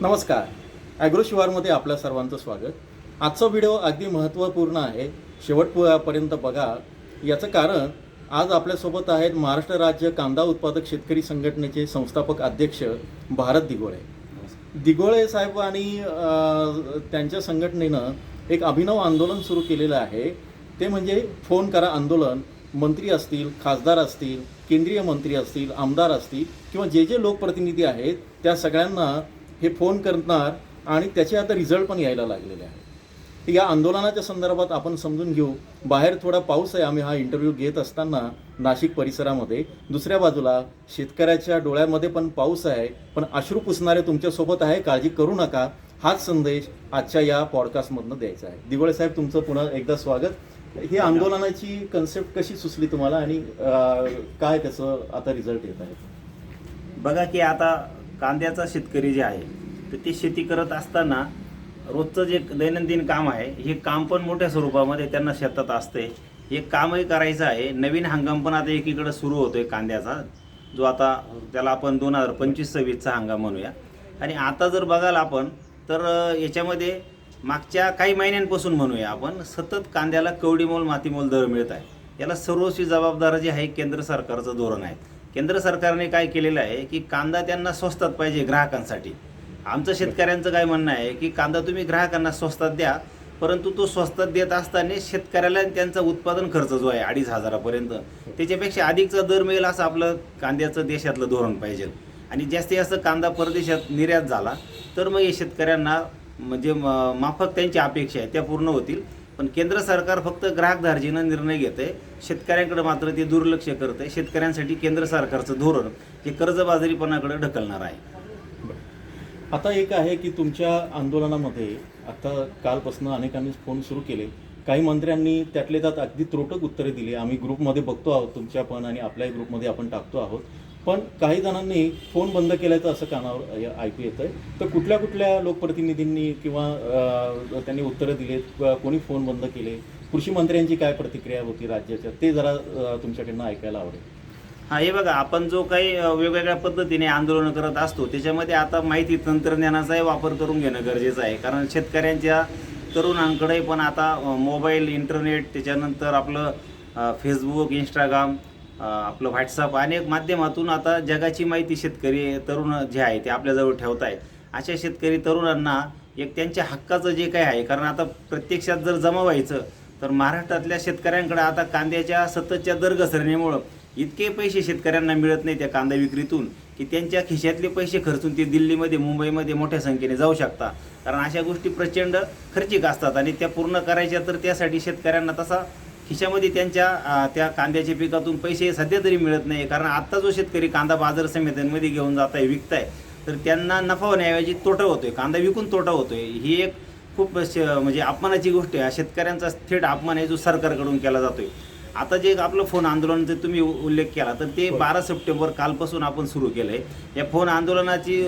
नमस्कार. ॲग्रो शिवारमध्ये आपल्या सर्वांचं स्वागत. आजचा व्हिडिओ अगदी महत्त्वपूर्ण आहे. शेवटपर्यंत बघा. याचं कारण आज आपल्यासोबत आहेत महाराष्ट्र राज्य कांदा उत्पादक शेतकरी संघटनेचे संस्थापक अध्यक्ष भारत दिगोळे दिगोळे साहेब आणि त्यांच्या संघटनेनं एक अभिनव आंदोलन सुरू केलेलं आहे. ते म्हणजे फोन करा आंदोलन. मंत्री असतील खासदार असतील केंद्रीय मंत्री असतील आमदार असतील किंवा जे जे लोकप्रतिनिधी आहेत त्या सगळ्यांना हे फोन करणार आणि त्याचे आता रिझल्ट पण यायला लागलेले आहे या आंदोलनाच्या संदर्भात आपण समजून घेऊ. बाहेर थोडा पाऊस आहे आम्ही हा इंटरव्ह्यू घेत असताना नाशिक परिसरामध्ये. दुसऱ्या बाजूला शेतकऱ्याच्या डोळ्यामध्ये पण पाऊस आहे पण अश्रू पुसणारे तुमच्यासोबत आहे काळजी करू नका. हाच संदेश आजच्या या पॉडकास्टमधनं द्यायचा आहे. दिवळे साहेब तुमचं पुन्हा एकदा स्वागत. ही आंदोलनाची कन्सेप्ट कशी सुचली तुम्हाला आणि काय त्याचं आता रिझल्ट येत आहे? बघा की आता कांद्याचा शेतकरी जे आहे तर ते शेती करत असताना रोजचं जे दैनंदिन काम आहे हे काम पण मोठ्या स्वरूपामध्ये त्यांना शेतात असते. हे कामही करायचं आहे. नवीन हंगाम पण आता एकीकडं सुरू होतो आहे कांद्याचा जो आता त्याला आपण दोन हजार पंचवीस सव्वीसचा हंगाम म्हणूया. आणि आता जर बघाल आपण तर याच्यामध्ये मागच्या काही महिन्यांपासून म्हणूया आपण सतत कांद्याला कवडीमोल मातीमोल दर मिळत आहे. याला सर्वस्वी जबाबदार जे आहे केंद्र सरकारचं धोरण आहे. केंद्र सरकारने काय केलेलं आहे की कांदा त्यांना स्वस्तात पाहिजे ग्राहकांसाठी. आमचं शेतकऱ्यांचं काय म्हणणं आहे की कांदा तुम्ही ग्राहकांना स्वस्तात द्या परंतु तो स्वस्तात देत असताना शेतकऱ्याला त्यांचा उत्पादन खर्च जो आहे अडीच हजारापर्यंत त्याच्यापेक्षा अधिकचा दर मिळेल असं आपलं कांद्याचं देशातलं धोरण पाहिजे. आणि जास्तीत जास्त कांदा परदेशात निर्यात झाला तर मग हे शेतकऱ्यांना म्हणजे म- माफक त्यांची अपेक्षा आहे त्या पूर्ण होतील. पण केंद्र सरकार फक्त ग्राहक धार्जीनं निर्णय आहे शेतकऱ्यांकडे मात्र ते दुर्लक्ष करत आहे शेतकऱ्यांसाठी केंद्र सरकारचं धोरण हे कर्जबाजारीपणाकडे ढकलणार आहे. आता एक आहे की तुमच्या आंदोलनामध्ये आता कालपासून अनेकांनी फोन सुरू केले. काही मंत्र्यांनी त्यातले त्यात अगदी त्रोटक उत्तरे दिली. आम्ही ग्रुपमध्ये बघतो आहोत तुमच्या पण आणि आपल्याही ग्रुपमध्ये आपण टाकतो आहोत. पण काही जणांनी फोन बंद केल्याचं असं कानावर ऐकू येतं आहे तर कुठल्या कुठल्या लोकप्रतिनिधींनी किंवा त्यांनी उत्तरं दिलीत? कोणी फोन बंद केले? कृषी मंत्र्यांची काय प्रतिक्रिया होती राज्याच्या? ते जरा तुमच्याकडनं ऐकायला आवडेल. हा हे बघा आपण जो काही वेगवेगळ्या पद्धतीने आंदोलन करत असतो त्याच्यामध्ये आता माहिती तंत्रज्ञानाचाही वापर करून घेणं गरजेचं आहे. कारण शेतकऱ्यांच्या तरुणांकडे पण आता मोबाईल इंटरनेट त्याच्यानंतर आपलं फेसबुक इंस्टाग्राम आपलं व्हॉट्सअप अनेक माध्यमातून आता जगाची माहिती शेतकरी तरुण जे आहे ते आपल्याजवळ ठेवत आहेत. अशा शेतकरी तरुणांना एक त्यांच्या हक्काचं जे काही आहे कारण आता प्रत्यक्षात जर जमा व्हायचं तर महाराष्ट्रातल्या शेतकऱ्यांकडे आता कांद्याच्या सततच्या दर घसरण्यामुळं इतके पैसे शेतकऱ्यांना मिळत नाही त्या कांदा विक्रीतून की त्यांच्या खिशातले पैसे खर्चून ते दिल्लीमध्ये मुंबईमध्ये मोठ्या संख्येने जाऊ शकता कारण अशा गोष्टी प्रचंड खर्चिक असतात आणि त्या पूर्ण करायच्या तर त्यासाठी शेतकऱ्यांना तसा खिशामध्ये त्यांच्या त्या कांद्याच्या पिकातून पैसे सध्या तरी मिळत नाही. कारण आत्ता जो शेतकरी कांदा बाजार समित्यांमध्ये घेऊन जात आहे विकताय तर त्यांना नफा होण्याऐवजी तोटा होतोय. कांदा विकून तोटा होतोय. ही एक खूप श- म्हणजे अपमानाची गोष्ट आहे. शेतकऱ्यांचा थेट अपमान आहे जो सरकारकडून केला जातोय. आता जे आपलं फोन आंदोलनाचा तुम्ही उल्लेख केला तर ते बारा सप्टेंबर कालपासून आपण सुरू केलं आहे या फोन आंदोलनाची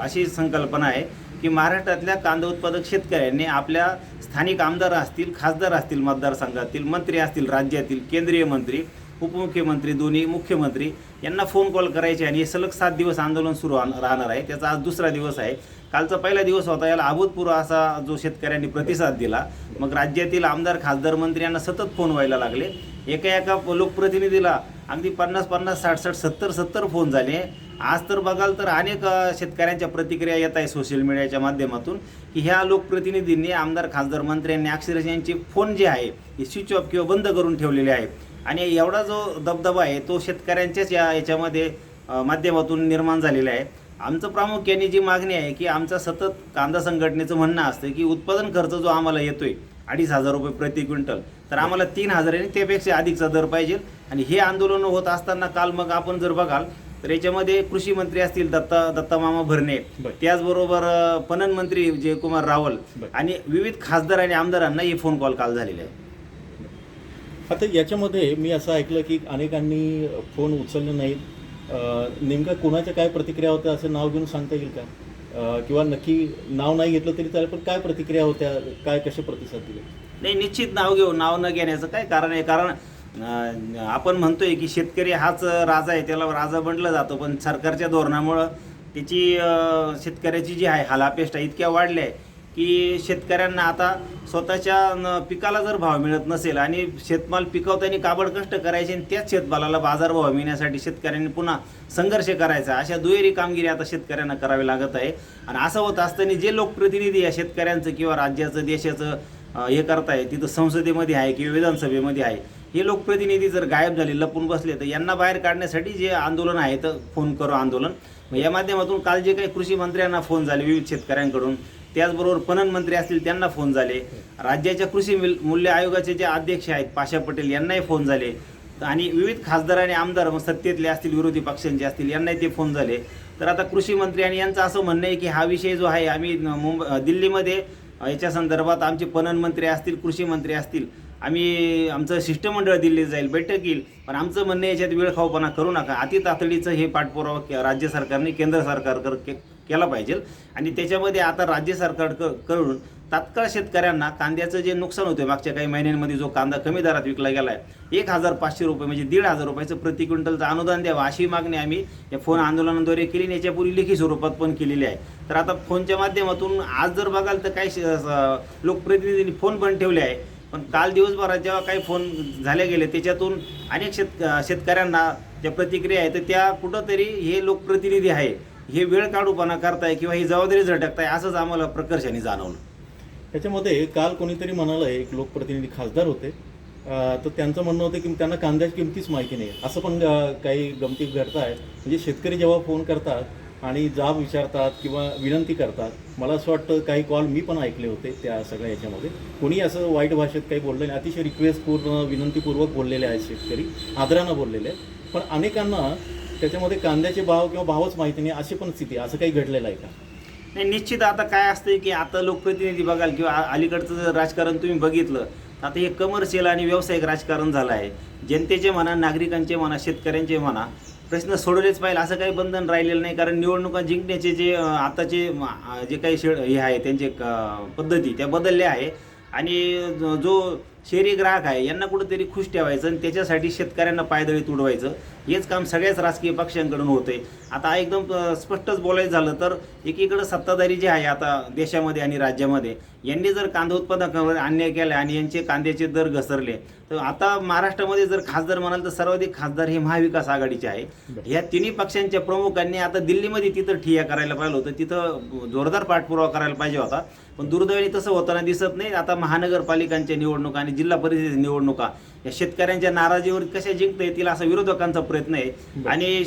अशी संकल्पना आहे की महाराष्ट्रातल्या कांदा उत्पादक शेतकऱ्यांनी आपल्या स्थानिक आमदार असतील खासदार असतील मतदारसंघातील मंत्री असतील राज्यातील केंद्रीय मंत्री उपमुख्यमंत्री दोन्ही मुख्यमंत्री यांना फोन कॉल करायचे आणि हे सलग सात दिवस आंदोलन सुरू राहण- राहणार आहे. त्याचा आज दुसरा दिवस आहे. कालचा पहिला दिवस होता याला अभूतपूर्व असा जो शेतकऱ्यांनी प्रतिसाद दिला. मग राज्यातील आमदार खासदार मंत्री यांना सतत फोन व्हायला लागले. एका एका लोकप्रतिनिधीला अगदी पन्नास पन्नास साठ साठ सत्तर सत्तर फोन झाले. आज तर बघाल तर अनेक शेतकऱ्यांच्या प्रतिक्रिया येत आहे सोशल मीडियाच्या माध्यमातून की ह्या लोकप्रतिनिधींनी आमदार खासदार मंत्र्यांनी अक्षरशः यांचे फोन जे आहे हे स्विच ऑफ किंवा बंद करून ठेवलेले आहे. आणि एवढा जो दबदबा आहे तो शेतकऱ्यांच्याच या याच्यामध्ये माध्यमातून निर्माण झालेला आहे. आमचं प्रामुख्याने जी मागणी आहे की आमचा सतत कांदा संघटनेचं म्हणणं असतं की उत्पादन खर्च जो आम्हाला येतोय अडीच हजार रुपये प्रति क्विंटल तर आम्हाला तीन हजार आणि त्यापेक्षा अधिकचा दर पाहिजे आणि हे आंदोलन होत असताना काल मग आपण जर बघाल तर याच्यामध्ये कृषी मंत्री असतील दत्ता दत्तामामा भरणे बरं. त्याचबरोबर पणन मंत्री जयकुमार रावल. आणि विविध खासदार आणि आमदारांना हे फोन कॉल काल झालेले आहे आता याच्यामध्ये मी असं ऐकलं की अनेकांनी फोन उचलले नाहीत नेमकं कोणाच्या काय प्रतिक्रिया होत्या असं नाव घेऊन सांगता येईल का? किंवा नक्की नाव नाही घेतलं तरी चालेल पण काय प्रतिक्रिया होत्या? काय कसे प्रतिसाद दिले? नाही निश्चित नाव घेऊ नाव न घेण्याचं काय कारण आहे? कारण आपण म्हणतोय की शेतकरी हाच राजा आहे त्याला राजा बनला जातो पण सरकारच्या धोरणामुळं त्याची शेतकऱ्याची जी आहे हालापेष्टा इतक्या वाढल्या आहे. की शेतकऱ्यांना आता स्वतःच्या न- पिकाला जर भाव मिळत नसेल आणि शेतमाल पिकवताना काबड कष्ट करायचे आणि त्याच शेतमालाला बाजारभाव मिळण्यासाठी शेतकऱ्यांनी पुन्हा संघर्ष करायचा अशा दुहेरी कामगिरी आता शेतकऱ्यांना करावी लागत आहे. आणि असं होत असताना जे लोकप्रतिनिधी या शेतकऱ्यांचं किंवा राज्याचं देशाचं हे करताय तिथं संसदेमध्ये आहे किंवा विधानसभेमध्ये आहे हे लोकप्रतिनिधी जर गायब झाले लपून बसले तर यांना बाहेर काढण्यासाठी जे आंदोलन आहे तर फोन करो आंदोलन. या माध्यमातून काल जे काही कृषी मंत्र्यांना फोन झाले विविध शेतकऱ्यांकडून त्याचबरोबर पणन मंत्री असतील त्यांना फोन झाले. राज्याच्या कृषी मिल- मूल्य आयोगाचे जे अध्यक्ष आहेत पाशा पटेल यांनाही फोन झाले. आणि विविध खासदार आणि आमदार मग सत्तेतले असतील विरोधी पक्षांचे असतील यांनाही ते फोन झाले. तर आता कृषी मंत्री आणि यांचं असं म्हणणं आहे की हा विषय जो आहे आम्ही मुंबई दिल्लीमध्ये याच्या संदर्भात आमचे पणन मंत्री असतील कृषी मंत्री असतील आम्ही आमचं शिष्टमंडळ दिल्लीत जाईल बैठक येईल. पण आमचं म्हणणं आहे याच्यात वेळखाऊपणा करू नका. अति तातडीचं हे पाठपुरावा राज्य सरकारने केंद्र सरकार केला पाहिजे. आणि त्याच्यामध्ये आता राज्य सरकार करून तात्काळ शेतकऱ्यांना कांद्याचं जे नुकसान होतं मागच्या काही महिन्यांमध्ये जो कांदा कमी दरात विकला गेला आहे एक हजार पाचशे रुपये म्हणजे दीड हजार रुपयाचं प्रति क्विंटलचं अनुदान द्यावं अशी मागणी आम्ही या फोन आंदोलनाद्वारे केली आणि याच्यापूर्वी लेखी स्वरूपात पण केलेली आहे. तर आता फोनच्या माध्यमातून आज जर बघाल तर काही श- लोकप्रतिनिधींनी फोन पण ठेवले आहे. पण काल दिवसभरात जेव्हा काही फोन झाले गेले त्याच्यातून अनेक शेत शेतकऱ्यांना ज्या प्रतिक्रिया आहे तर त्या कुठंतरी हे लोकप्रतिनिधी आहे. हे वेळ काढूपणा करताय किंवा ही जबाबदारी झटकताय असंच आम्हाला प्रकर्षाने जाणवलं. त्याच्यामध्ये काल कोणीतरी म्हणालं एक लोकप्रतिनिधी खासदार होते. तर त्यांचं म्हणणं होतं की त्यांना कांद्याची किमतीच माहिती नाही असं पण काही गमती घडत आहे म्हणजे शेतकरी जेव्हा फोन करतात आणि जाब विचारतात किंवा विनंती करतात मला असं वाटतं काही कॉल मी पण ऐकले होते त्या सगळ्या याच्यामध्ये. कोणी असं वाईट भाषेत काही बोललं नाही. अतिशय रिक्वेस्टपूर्ण विनंतीपूर्वक बोललेले आहेत शेतकरी. आदरानं बोललेले आहेत. पण अनेकांना त्याच्यामध्ये कांद्याचे भाव किंवा भावच माहिती नाही अशी पण स्थिती असं काही घडलेलं आहे का? नाही निश्चित आता काय असतं की आता लोकप्रतिनिधी बघाल किंवा अलीकडचं जर राजकारण तुम्ही बघितलं तर आता हे कमर्शियल आणि व्यावसायिक राजकारण झालं आहे. जनतेचे म्हणा नागरिकांचे म्हणा शेतकऱ्यांचे म्हणा प्रश्न सोडवलेच पाहिजे असं काही बंधन राहिलेलं नाही. कारण निवडणुका जिंकण्याचे जे आताचे जे काही शेड हे आहे त्यांचे क- पद्धती त्या बदलल्या आहे. आणि जो- जो शहरी ग्राहक आहे यांना कुठेतरी खुश ठेवायचं आणि त्याच्यासाठी शेतकऱ्यांना पायदळी तुडवायचं. हेच काम सगळ्याच राजकीय पक्षांकडून होतंय. आता एकदम स्पष्टच बोलायचं झालं तर एकीकडे सत्ताधारी जे आहे आता देशामध्ये आणि राज्यामध्ये यांनी जर कांदा उत्पादकांवर अन्याय केला आणि यांचे कांद्याचे दर घसरले तर आता महाराष्ट्रामध्ये जर खासदार म्हणाल तर सर्वाधिक खासदार हे महाविकास आघाडीचे आहे. या तिन्ही पक्षांच्या प्रमुखांनी आता दिल्लीमध्ये तिथं ठिया करायला पाहिलं होतं. तिथं जोरदार पाठपुरावा करायला पाहिजे होता. पण दुर्दैवाने तसं होताना दिसत नाही. आता महानगरपालिकांच्या निवडणुका आणि जिल्हा परिषद निवडणुका या शेतकऱ्यांच्या नाराजीवर कशा जिंकता येतील असा विरोधकांचा प्रयत्न आहे. आणि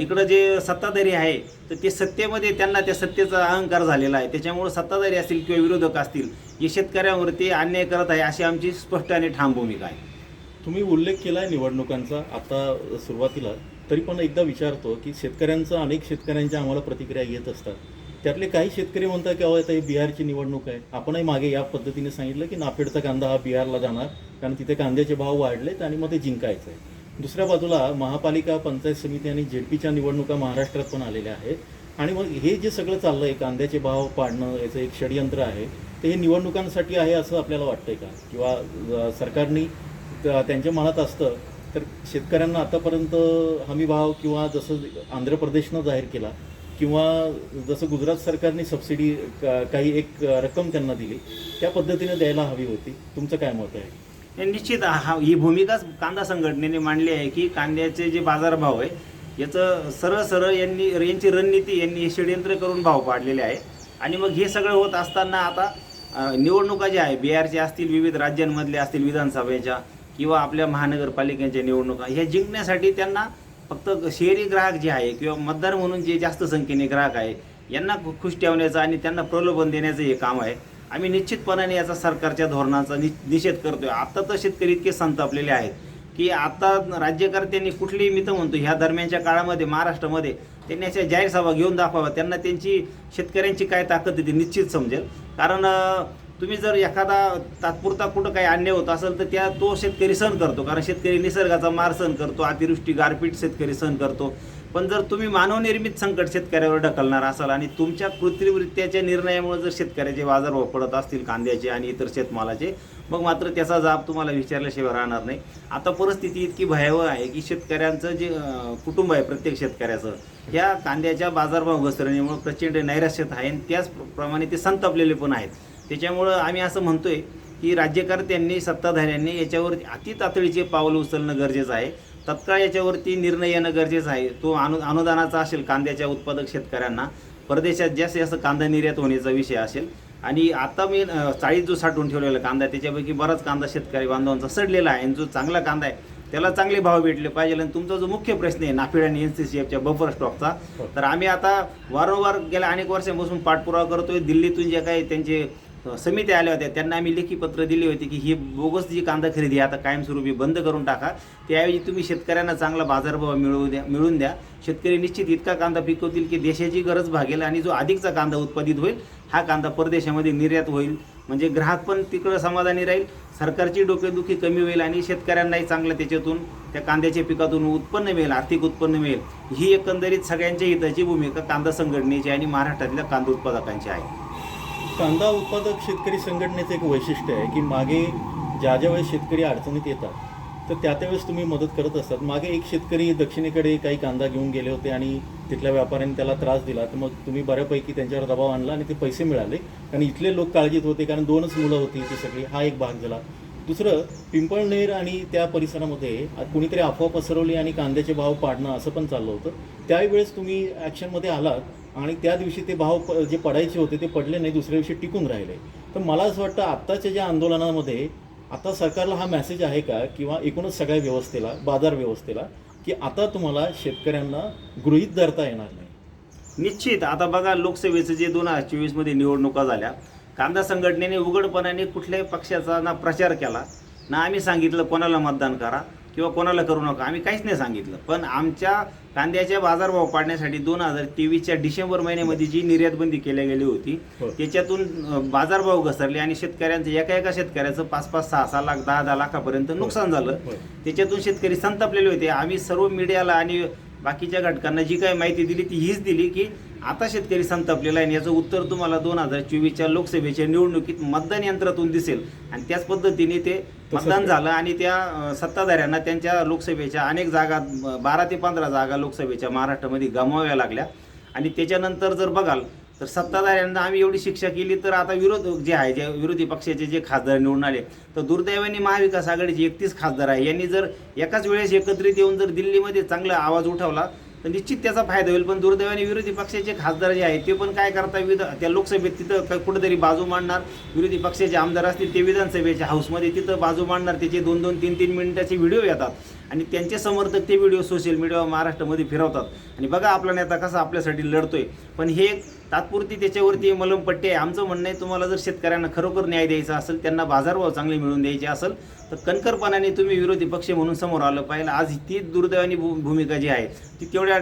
इकडं जे सत्ताधारी आहे तर ते सत्तेमध्ये त्यांना त्या सत्तेचा अहंकार झालेला आहे. त्याच्यामुळे सत्ताधारी असतील किंवा विरोधक असतील जे शेतकऱ्यांवरती अन्याय करत आहे अशी आमची स्पष्ट आणि ठाम भूमिका आहे. तुम्ही उल्लेख केला आहे निवडणुकांचा आता सुरुवातीला. तरी पण एकदा विचारतो की शेतकऱ्यांचं अनेक शेतकऱ्यांच्या आम्हाला प्रतिक्रिया येत असतात. त्यातले काही शेतकरी म्हणतात की अहो आता ही बिहारची निवडणूक आहे. आपणही मागे या पद्धतीने सांगितलं की नाफेडचा कांदा हा बिहारला जाणार कारण तिथे कांद्याचे भाव वाढलेत आणि मग ते जिंकायचं आहे दुसऱ्या बाजूला महापालिका पंचायत समिती आणि जेडपीच्या निवडणुका महाराष्ट्रात पण आलेल्या आहेत. आणि मग हे जे सगळं चाललंय कांद्याचे भाव पाडणं याचं एक षडयंत्र आहे ते हे निवडणुकांसाठी आहे असं आपल्याला वाटतंय का? किंवा सरकारने सरकारनी त्यांच्या मनात असतं तर शेतकऱ्यांना आतापर्यंत हमी भाव किंवा जसं आंध्र प्रदेशनं जाहीर केला किंवा जसं गुजरात सरकारने सबसिडी का- काही एक रक्कम त्यांना दिली त्या पद्धतीने द्यायला हवी होती. तुमचं काय मत आहे? निश्चित हा ही भूमिकाच कांदा संघटनेने मांडली आहे की कांद्याचे जे बाजारभाव आहे याचं सरळ सरळ यांनी यांची रणनीती यांनी षडयंत्र करून भाव पाडलेले आहे. आणि मग हे सगळं होत असताना आता निवडणुका ज्या आहे बिहारच्या असतील विविध राज्यांमधल्या असतील विधानसभेच्या किंवा आपल्या महानगरपालिकेच्या निवडणुका ह्या जिंकण्यासाठी त्यांना फक्त शहरी ग्राहक जे आहे किंवा मतदार म्हणून जे जास्त संख्येने ग्राहक आहे यांना खुश ठेवण्याचं आणि त्यांना प्रलोभन देण्याचं हे काम आहे. आम्ही निश्चितपणाने याचा सरकारच्या धोरणाचा नि निषेध करतोय. आत्ता तर शेतकरी इतके संतापलेले आहेत की आता राज्यकर्त्यांनी कुठलीही मी तर म्हणतो ह्या दरम्यानच्या काळामध्ये महाराष्ट्रामध्ये त्यांनी अशा जाहीर सभा घेऊन दाखवाव्या. त्यांना त्यांची शेतकऱ्यांची काय ताकद येते ती निश्चित समजेल. कारण तुम्ही जर एखादा तात्पुरता कुठं काही अन्याय होत असेल तर त्या तो शेतकरी सहन करतो. कारण शेतकरी निसर्गाचा मार सहन करतो अतिवृष्टी गारपीट शेतकरी सहन करतो. पण जर तुम्ही मानवनिर्मित संकट शेतकऱ्यावर ढकलणार असाल आणि तुमच्या कृत्रिमरित्याच्या निर्णयामुळे जर शेतकऱ्याचे बाजारभाव पडत असतील कांद्याचे आणि इतर शेतमालाचे मग मात्र त्याचा जाब तुम्हाला विचारल्याशिवाय राहणार नाही. आता परिस्थिती इतकी भयावह आहे की शेतकऱ्यांचं जे कुटुंब आहे प्रत्येक शेतकऱ्याचं या कांद्याच्या बाजारभाव घसरणीमुळे प्रचंड नैराश्यत आहे आणि त्याचप्रमाणे ते संतापलेले पण आहेत. त्याच्यामुळं आम्ही असं म्हणतोय की राज्यकर्त्यांनी सत्ताधाऱ्यांनी याच्यावर अति तातडीचे पावलं उचलणं गरजेचं आहे. तत्काळ याच्यावरती निर्णय येणं गरजेचं आहे. तो अनु अनुदानाचा असेल कांद्याच्या उत्पादक शेतकऱ्यांना. परदेशात जास्तीत जास्त कांदा निर्यात होण्याचा विषय असेल. आणि आता मी चाळीस जो साठवून ठेवलेला कांदा त्याच्यापैकी बराच कांदा शेतकरी बांधवांचा सडलेला आहे. आणि जो चांगला कांदा आहे त्याला चांगले भाव भेटले पाहिजे आणि तुमचा जो मुख्य प्रश्न आहे नाफेड आणि एन सी सी एफच्या बफर स्टॉकचा हो. तर आम्ही आता वारंवार गेल्या अनेक वर्षांपासून पाठपुरावा करतोय. दिल्लीतून जे काही त्यांचे समित्या आल्या होत्या. त्यांना आम्ही लेखी पत्र दिली होती की ही बोगस जी कांदा खरेदी आता कायमस्वरूपी बंद करून टाका. त्याऐवजी तुम्ही शेतकऱ्यांना चांगला बाजारभाव मिळवू द्या मिळून द्या. शेतकरी निश्चित इतका कांदा पिकवतील की देशाची गरज भागेल आणि जो अधिकचा कांदा उत्पादित होईल हा कांदा परदेशामध्ये निर्यात होईल. म्हणजे ग्राहक पण तिकडं समाधानी राहील सरकारची डोकेदुखी कमी होईल आणि शेतकऱ्यांनाही चांगलं त्याच्यातून त्या कांद्याच्या पिकातून उत्पन्न मिळेल आर्थिक उत्पन्न मिळेल. ही एकंदरीत सगळ्यांच्या हिताची भूमिका कांदा संघटनेची आणि महाराष्ट्रातल्या कांदा उत्पादकांची आहे. कांदा उत्पादक शेतकरी संघटनेचं एक वैशिष्ट्य आहे की मागे ज्या ज्या वेळेस शेतकरी अडचणीत येतात तर त्या त्यावेळेस तुम्ही मदत करत असतात. मागे एक शेतकरी दक्षिणेकडे काही कांदा घेऊन गेले होते आणि तिथल्या व्यापाऱ्यांनी त्याला त्रास दिला तर मग तुम्ही बऱ्यापैकी त्यांच्यावर दबाव आणला आणि ते पैसे मिळाले. आणि इथले लोक काळजीत होते कारण दोनच मुलं होती ती सगळी हा एक भाग झाला. दुसरं पिंपळनेर आणि त्या परिसरामध्ये कुणीतरी अफवा पसरवली आणि कांद्याचे भाव पाडणं असं पण चाललं होतं. त्यावेळेस तुम्ही ॲक्शनमध्ये आलात आणि त्या दिवशी ते भाव प- जे पडायचे होते ते पडले नाही दुसऱ्या दिवशी टिकून राहिले. तर मला असं वाटतं आत्ताच्या ज्या आंदोलनामध्ये आता सरकारला हा मेसेज आहे का? किंवा एकूणच सगळ्या व्यवस्थेला बाजार व्यवस्थेला की आता तुम्हाला शेतकऱ्यांना गृहीत धरता येणार नाही. निश्चित. आता बघा लोकसभेचं जे दोन हजार चोवीसमध्ये निवडणुका झाल्या कांदा संघटनेने उघडपणाने कुठल्याही पक्षाचा ना प्रचार केला ना आम्ही सांगितलं कोणाला मतदान करा. किंवा कोणाला करू नका. आम्ही काहीच नाही सांगितलं. पण आमच्या कांद्याच्या बाजारभाव पाडण्यासाठी दोन हजार तेवीसच्या डिसेंबर महिन्यामध्ये जी निर्यात बंदी केल्या गेली होती हो. त्याच्यातून बाजारभाव घसरले आणि शेतकऱ्यांचं एका एका शेतकऱ्याचं पाच पाच सहा सहा लाख दहा दहा लाखापर्यंत नुकसान झालं. होय. त्याच्यातून शेतकरी संतापलेले होते. आम्ही सर्व मीडियाला आणि बाकीच्या घटकांना जी काही माहिती दिली ती हीच दिली की आता शेतकरी संतापलेला आहे आणि याचं उत्तर तुम्हाला दोन हजार चोवीसच्या लोकसभेच्या निवडणुकीत मतदान यंत्रातून दिसेल. आणि त्याच पद्धतीने ते मतदान. झालं आणि त्या सत्ताधाऱ्यांना त्यांच्या लोकसभेच्या अनेक जागा बारा ते पंधरा जागा लोकसभेच्या महाराष्ट्रामध्ये गमाव्या लागल्या आणि त्याच्यानंतर जर बघाल तर सत्ताधाऱ्यांना आम्ही एवढी शिक्षा केली तर आता विरोध जे आहे जे विरोधी पक्षाचे जे खासदार निवडून आले तर दुर्दैवाने महाविकास आघाडीचे एकतीस खासदार आहे यांनी जर एकाच वेळेस एकत्रित येऊन जर दिल्लीमध्ये चांगला आवाज उठवला तर निश्चित त्याचा फायदा होईल. पण दुर्दैवाने विरोधी पक्षाचे खासदार जे आहेत ते पण काय करता विध त्या लोकसभेत तिथं कुठेतरी बाजू मांडणार. विरोधी पक्षाचे आमदार असतील ते विधानसभेच्या हाऊसमध्ये तिथं बाजू मांडणार. त्याचे दोन दोन तीन तीन मिनिटाचे व्हिडिओ येतात. आणि त्यांचे समर्थक ते व्हिडिओ सोशल मीडियावर महाराष्ट्रामध्ये फिरवतात. आणि बघा आपला नेता कसा आपल्यासाठी लढतोय. पण हे एक तात्पुरती त्याच्यावरती मलमपट्टी आहे. आमचं म्हणणं आहे तुम्हाला जर शेतकऱ्यांना खरोखर न्याय द्यायचा असेल त्यांना बाजारभाव चांगले मिळवून द्यायचे असेल तर कणखरपणाने तुम्ही विरोधी पक्ष म्हणून समोर आलं पाहिजे आज ती दुर्दैवानी भू- भूमिका जी आहे ती तेवढ्या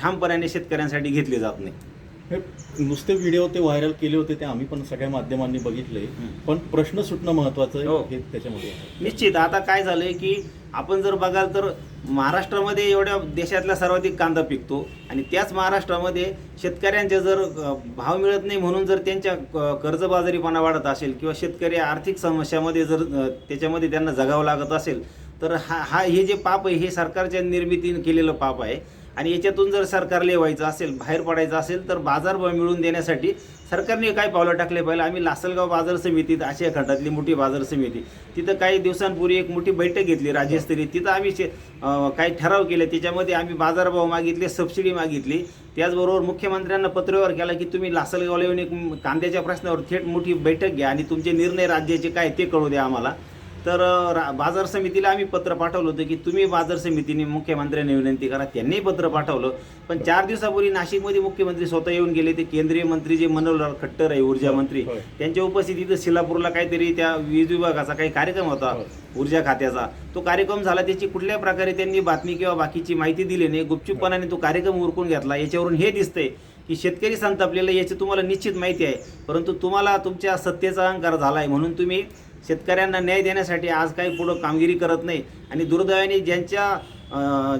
ठामपणाने शेतकऱ्यांसाठी घेतली जात नाही. हे नुसते व्हिडिओ ते व्हायरल केले होते ते आम्ही पण सगळ्या माध्यमांनी बघितले. पण प्रश्न सुटणं महत्वाचं हो. आहे हे त्याच्यामध्ये आहे. निश्चित. आता काय झालंय की आपण जर बघाल तर महाराष्ट्रामध्ये एवढ्या देशातला सर्वाधिक कांदा पिकतो आणि त्याच महाराष्ट्रामध्ये शेतकऱ्यांचे जर अ, भाव मिळत नाही म्हणून जर त्यांच्या अ, कर्जबाजारीपणा वाढत असेल किंवा शेतकरी आर्थिक समस्यामध्ये जर अ, त्याच्यामध्ये त्यांना जगावं लागत असेल तर हा हा हे जे पाप आहे हे सरकारच्या निर्मितीने केलेलं पाप आहे. आणि याच्यातून जर सरकारला व्हायचं असेल बाहेर पडायचं असेल तर बाजारभाव मिळवून देण्यासाठी सरकारने काय पावलं टाकले पाहिजे आम्ही लासलगाव बाजार समितीत आशिया खंडातली मोठी बाजार समिती तिथं काही दिवसांपूर्वी एक मोठी बैठक घेतली राज्यस्तरीय. तिथं आम्ही शे- काही ठराव केले. त्याच्यामध्ये आम्ही बाजारभाव मागितले सबसिडी मागितली. त्याचबरोबर मुख्यमंत्र्यांना पत्रव्यवहार केला की तुम्ही लासलगावला येऊन एक कांद्याच्या प्रश्नावर थेट मोठी बैठक घ्या आणि तुमचे निर्णय राज्याचे काय ते कळू द्या आम्हाला. तर बाजार समितीला आम्ही पत्र पाठवलं होतं की तुम्ही बाजार समितीने मुख्यमंत्र्यांनी विनंती करा. त्यांनी पत्र पाठवलं. पण चार दिवसापूर्वी नाशिकमध्ये मुख्यमंत्री स्वतः येऊन गेले ते केंद्रीय मंत्री जे मनोहरलाल खट्टर आहे ऊर्जा मंत्री होय. त्यांच्या उपस्थितीत शिलापूरला काहीतरी त्या वीज विभागाचा काही कार्यक्रम होता होय. ऊर्जा खात्याचा. तो कार्यक्रम झाला त्याची कुठल्या प्रकारे त्यांनी बातमी किंवा बाकीची माहिती दिली नाही गुपचूपपणाने तो कार्यक्रम उरकून घेतला. याच्यावरून हे दिसतंय की शेतकरी संतापलेलं याची तुम्हाला निश्चित माहिती आहे. परंतु तुम्हाला तुमच्या सत्तेचा अहंकार झाला आहे म्हणून तुम्ही शेतकऱ्यांना न्याय देण्यासाठी आज काही पुढं कामगिरी करत नाही. आणि दुर्दैवाने ज्यांच्या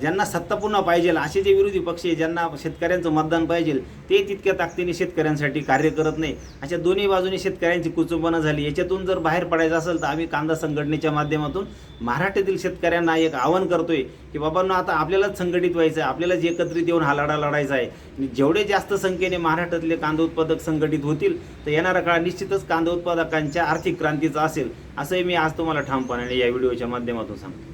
ज्यांना सत्ता पुन्हा पाहिजे असे जे विरोधी पक्ष आहे ज्यांना शेतकऱ्यांचं मतदान पाहिजे ते तितक्या ताकदीने शेतकऱ्यांसाठी कार्य करत नाही. अशा दोन्ही बाजूने शेतकऱ्यांची कुचंबना झाली. याच्यातून जर बाहेर पडायचं असेल तर आम्ही कांदा संघटनेच्या माध्यमातून महाराष्ट्रातील शेतकऱ्यांना एक आवाहन करतोय की बाबांनो आता आपल्यालाच संघटित व्हायचं आहे आपल्यालाच एकत्रित येऊन हा लढा लढायचा आहे. आणि जेवढे जास्त संख्येने महाराष्ट्रातले कांदा उत्पादक संघटित होतील तर येणारा काळ निश्चितच कांदा उत्पादकांच्या आर्थिक क्रांतीचा असेल. असंही मी आज तुम्हाला ठामपणाने या व्हिडिओच्या माध्यमातून सांगतो.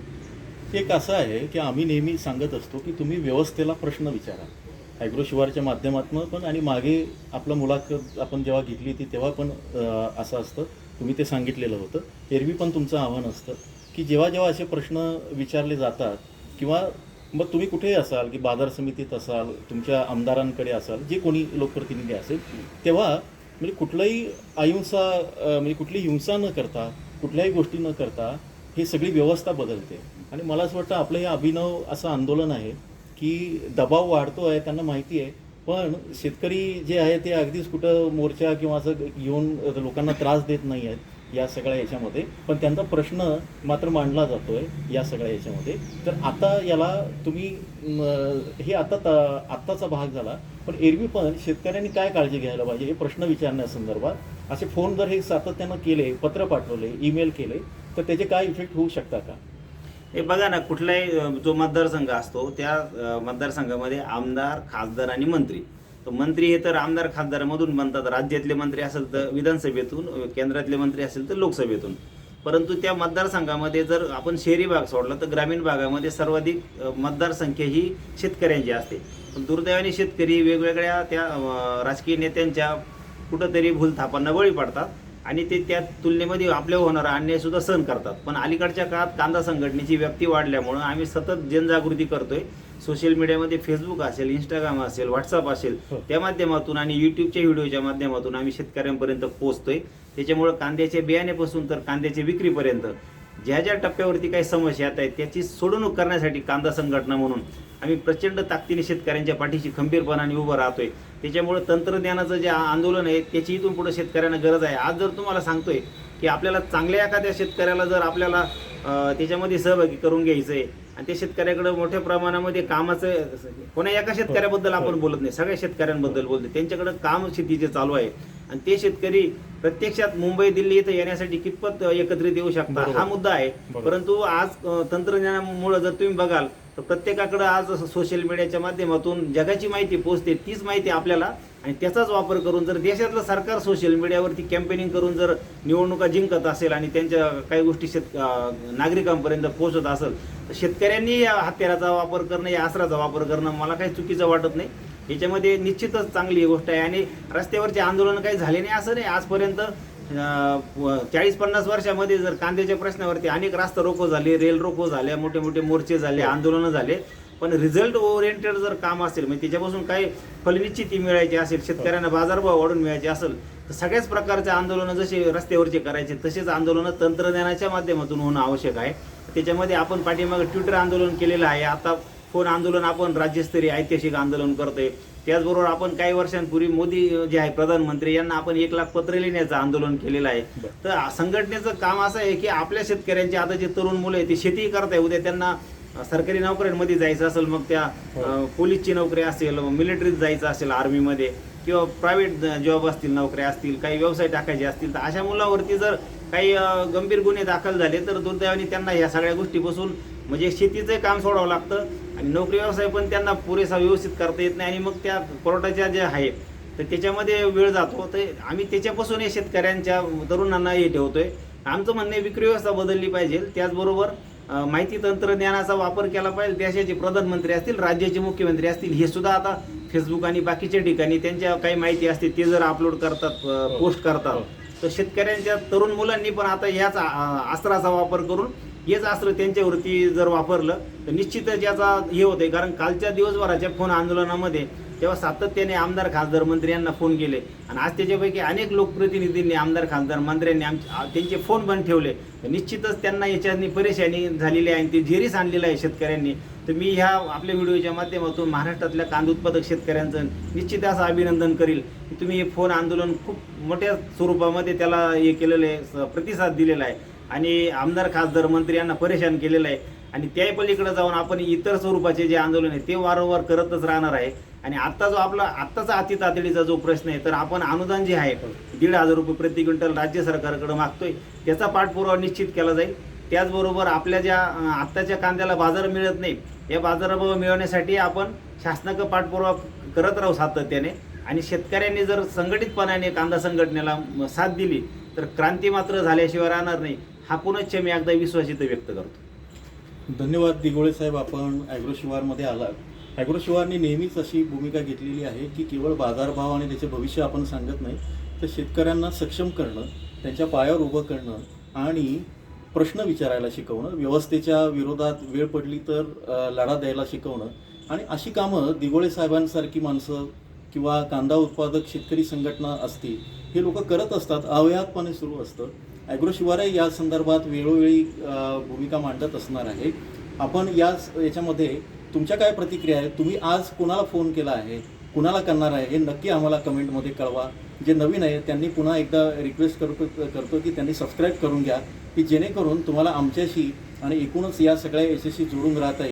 एक असं आहे की आम्ही नेहमी सांगत असतो की तुम्ही व्यवस्थेला प्रश्न विचारा. ॲग्रो शिवारच्या माध्यमातून पण आणि मागे आपलं मुलाखत आपण जेव्हा घेतली ती तेव्हा पण असं असतं. तुम्ही ते सांगितलेलं होतं. एरवी पण तुमचं आव्हान असतं की जेव्हा जेव्हा असे प्रश्न विचारले जातात किंवा मग तुम्ही कुठेही असाल की बाजार समितीत असाल तुमच्या आमदारांकडे असाल जे कोणी लोकप्रतिनिधी असेल तेव्हा म्हणजे कुठलाही अहिंसा म्हणजे कुठली हिंसा न करता कुठल्याही गोष्टी न करता ही सगळी व्यवस्था बदलते. आणि मला असं वाटतं आपलं हे अभिनव असं आंदोलन आहे की दबाव वाढतो आहे त्यांना माहिती आहे. पण शेतकरी जे आहे ते अगदीच कुठं मोर्चा किंवा असं येऊन लोकांना त्रास देत नाही आहेत या सगळ्या याच्यामध्ये. पण त्यांचा प्रश्न मात्र मांडला जातो आहे या सगळ्या याच्यामध्ये. तर आता याला तुम्ही हे आता ता आत्ताचा भाग झाला. पण एरवी पण शेतकऱ्यांनी काय काळजी घ्यायला पाहिजे हे प्रश्न विचारण्यासंदर्भात. असे फोन जर हे सातत्यानं केले पत्र पाठवले ईमेल केले तर त्याचे काय इफेक्ट होऊ शकतात का? हे बघा ना कुठलाही जो मतदारसंघ असतो त्या मतदारसंघामध्ये आमदार खासदार आणि मंत्री. तर मंत्री हे तर आमदार खासदारामधून बनतात. राज्यातले मंत्री असेल तर विधानसभेतून केंद्रातले मंत्री असेल तर लोकसभेतून. परंतु त्या मतदारसंघामध्ये जर आपण शहरी भाग सोडला तर ग्रामीण भागामध्ये सर्वाधिक मतदारसंख्या ही शेतकऱ्यांची असते. पण दुर्दैवाने शेतकरी वेगवेगळ्या त्या राजकीय नेत्यांच्या कुठंतरी भूलथापांना बळी पडतात. आणि ते त्या तुलनेमध्ये आपल्यावर होणारा अन्याय सुद्धा सहन करतात. पण अलीकडच्या काळात कांदा संघटनेची व्याप्ती वाढल्यामुळं आम्ही सतत जनजागृती करतोय. सोशल मीडियामध्ये फेसबुक असेल इंस्टाग्राम असेल व्हॉट्सअप असेल हो. त्या माध्यमातून आणि युट्यूबच्या व्हिडिओच्या माध्यमातून आम्ही शेतकऱ्यांपर्यंत पोहोचतोय. त्याच्यामुळं कांद्याच्या बियाण्यापासून तर कांद्याच्या विक्रीपर्यंत ज्या ज्या टप्प्यावरती काही समस्या येत आहेत त्याची सोडवणूक करण्यासाठी कांदा संघटना म्हणून आम्ही प्रचंड ताकदीने शेतकऱ्यांच्या पाठीशी खंबीरपणाने उभं राहतोय. त्याच्यामुळे तंत्रज्ञानाचं जे आंदोलन आहे त्याची इथून पुढे शेतकऱ्यांना गरज आहे. आज जर तुम्हाला सांगतोय की आपल्याला चांगल्या एखाद्या शेतकऱ्याला जर आपल्याला त्याच्यामध्ये सहभागी करून घ्यायचं आहे आणि त्या शेतकऱ्याकडे मोठ्या प्रमाणामध्ये कामाचं कोणा एका शेतकऱ्याबद्दल आपण बोलत नाही सगळ्या शेतकऱ्यांबद्दल बोलतो त्यांच्याकडे काम शेतीचे चालू आहे आणि ते शेतकरी प्रत्यक्षात मुंबई दिल्ली इथं येण्यासाठी कितपत एकत्रित येऊ शकतात. हा मुद्दा आहे. परंतु आज तंत्रज्ञानामुळे जर तुम्ही बघाल तर प्रत्येकाकडं आज सोशल मीडियाच्या माध्यमातून जगाची माहिती पोहोचते तीच माहिती आपल्याला. आणि त्याचाच वापर करून जर देशातलं सरकार सोशल मीडियावरती कॅम्पेनिंग करून जर निवडणुका जिंकत असेल आणि त्यांच्या काही गोष्टी शेत नागरिकांपर्यंत पोहोचत असेल तर शेतकऱ्यांनी या हत्याराचा वापर करणं या आसराचा वापर करणं मला काही चुकीचं वाटत नाही. याच्यामध्ये निश्चितच चांगली गोष्ट आहे आणि रस्त्यावरचे आंदोलन काही झाले नाही असं नाही. आजपर्यंत चाळीस पन्नास वर्षामध्ये जर कांद्याच्या प्रश्नावरती अनेक रास्ता रोको झाले रेल रोको झाले मोठे मोठे मोर्चे झाले आंदोलनं झाले पण रिझल्ट ओरिएंटेड जर काम असेल म्हणजे त्याच्यापासून काही फलनिश्चिती मिळायची असेल शेतकऱ्यांना बाजारभाव वाढून मिळायचे असेल तर सगळ्याच प्रकारचे आंदोलनं जसे रस्त्यावरचे करायचे तसेच आंदोलनं तंत्रज्ञानाच्या माध्यमातून होणं आवश्यक आहे. त्याच्यामध्ये आपण पाठीमागे ट्विटर आंदोलन केलेलं आहे. आता फोन आंदोलन आपण राज्यस्तरीय ऐतिहासिक आंदोलन करतोय. त्याचबरोबर आपण काही वर्षांपूर्वी मोदी जे आहे प्रधानमंत्री यांना आपण एक लाख पत्र लिहिण्याचं आंदोलन केलेलं आहे. तर संघटनेचं काम असं आहे की आपल्या शेतकऱ्यांचे आता जे तरुण मुलं आहे ते शेती करताय उद्या त्यांना सरकारी नोकऱ्यांमध्ये जायचं असेल मग त्या हो. पोलीसची नोकरी असेल मिलिटरीत जायचं असेल आर्मीमध्ये किंवा प्रायव्हेट जॉब असतील नोकऱ्या असतील काही व्यवसाय टाकायचे असतील तर अशा मुलावरती जर काही गंभीर गुन्हे दाखल झाले तर दुर्दैवाने त्यांना ह्या सगळ्या गोष्टीपासून म्हणजे शेतीचं काम सोडावं लागतं आणि नोकरी व्यवसाय पण त्यांना पुरेसा व्यवस्थित करता येत नाही आणि मग त्या कोर्टाच्या ज्या आहेत तर त्याच्यामध्ये वेळ जातो. तर आम्ही त्याच्यापासून हे शेतकऱ्यांच्या तरुणांना हे ठेवतोय. आमचं म्हणणं आहे विक्री व्यवस्था बदलली पाहिजे. त्याचबरोबर माहिती तंत्रज्ञानाचा वापर केला पाहिजे. देशाचे प्रधानमंत्री असतील राज्याचे मुख्यमंत्री असतील हे सुद्धा आता फेसबुक आणि बाकीच्या ठिकाणी त्यांच्या काही माहिती असते ते जर अपलोड करतात पोस्ट करतात. हो. तर शेतकऱ्यांच्या तरुण मुलांनी पण आता याच अ, अस्त्राचा वापर करून हेच अस्त्र त्यांच्यावरती जर वापरलं तर निश्चितच याचा हे होते कारण कालच्या दिवसभराच्या फोन आंदोलनामध्ये तेव्हा सातत्याने आमदार खासदार मंत्री यांना फोन केले. आणि आज त्याच्यापैकी अनेक लोकप्रतिनिधींनी आमदार खासदार मंत्र्यांनी आम त्यांचे फोन बंद ठेवले. तर निश्चितच त्यांना याच्यानी परेशानी झालेली आहे आणि ते झेरीस आणलेलं आहे शेतकऱ्यांनी. तर मी ह्या आपल्या व्हिडिओच्या माध्यमातून महाराष्ट्रातल्या कांदा उत्पादक शेतकऱ्यांचं निश्चित असं अभिनंदन करील. की तुम्ही हे फोन आंदोलन खूप मोठ्या स्वरूपामध्ये त्याला हे केलेलं आहे स- प्रतिसाद दिलेला आहे. आणि आमदार खासदार मंत्री यांना परेशान केलेलं आहे. आणि त्याही पलीकडे जाऊन आपण इतर स्वरूपाचे जे आंदोलन आहे ते वारंवार करतच राहणार आहे. आणि आत्ता जो आपला आत्ताचा अति तातडीचा जो प्रश्न आहे तर आपण अनुदान जे आहे दीड हजार रुपये प्रति क्विंटल राज्य सरकारकडे मागतोय. त्याचा पाठपुरावा निश्चित केला जाईल. त्याचबरोबर आपल्या ज्या आत्ताच्या कांद्याला बाजार मिळत नाही या बाजारभाव मिळवण्यासाठी आपण शासनाकडे पाठपुरावा करत राहू सातत्याने. आणि शेतकऱ्यांनी जर संघटितपणाने कांदा संघटनेला साथ दिली तर क्रांती मात्र झाल्याशिवाय राहणार नाही. हा पुनश्च मी एकदा विश्वास व्यक्त करतो. धन्यवाद दिगोळे साहेब आपण ॲग्रो शिवारमध्ये आलात. ॲग्रो शिवारने नेहमीच अशी भूमिका घेतलेली आहे की केवळ बाजारभाव आणि त्याचे भविष्य आपण सांगत नाही तर शेतकऱ्यांना सक्षम करणं त्यांच्या पायावर उभं करणं आणि प्रश्न विचारायला शिकवणं व्यवस्थेच्या विरोधात वेळ पडली तर लढा द्यायला शिकवणं आणि अशी कामं दिगोळे साहेबांसारखी माणसं किंवा कांदा उत्पादक शेतकरी संघटना असतील हे लोक करत असतात अवयातपणे सुरू असतं. ॲग्रो शिवारही या संदर्भात वेळोवेळी भूमिका मांडत असणार आहे. आपण याच याच्यामध्ये तुमच्या काय प्रतिक्रिया आहेत? तुम्ही आज कुणाला फोन केला आहे? कुणाला करणार आहे? हे नक्की आम्हाला कमेंटमध्ये कळवा. जे नवीन आहे त्यांनी पुन्हा एकदा रिक्वेस्ट करतो करतो की त्यांनी सबस्क्राईब करून घ्या की जेणेकरून तुम्हाला आमच्याशी आणि एकूणच या सगळ्या याच्याशी जोडून राहता येईल.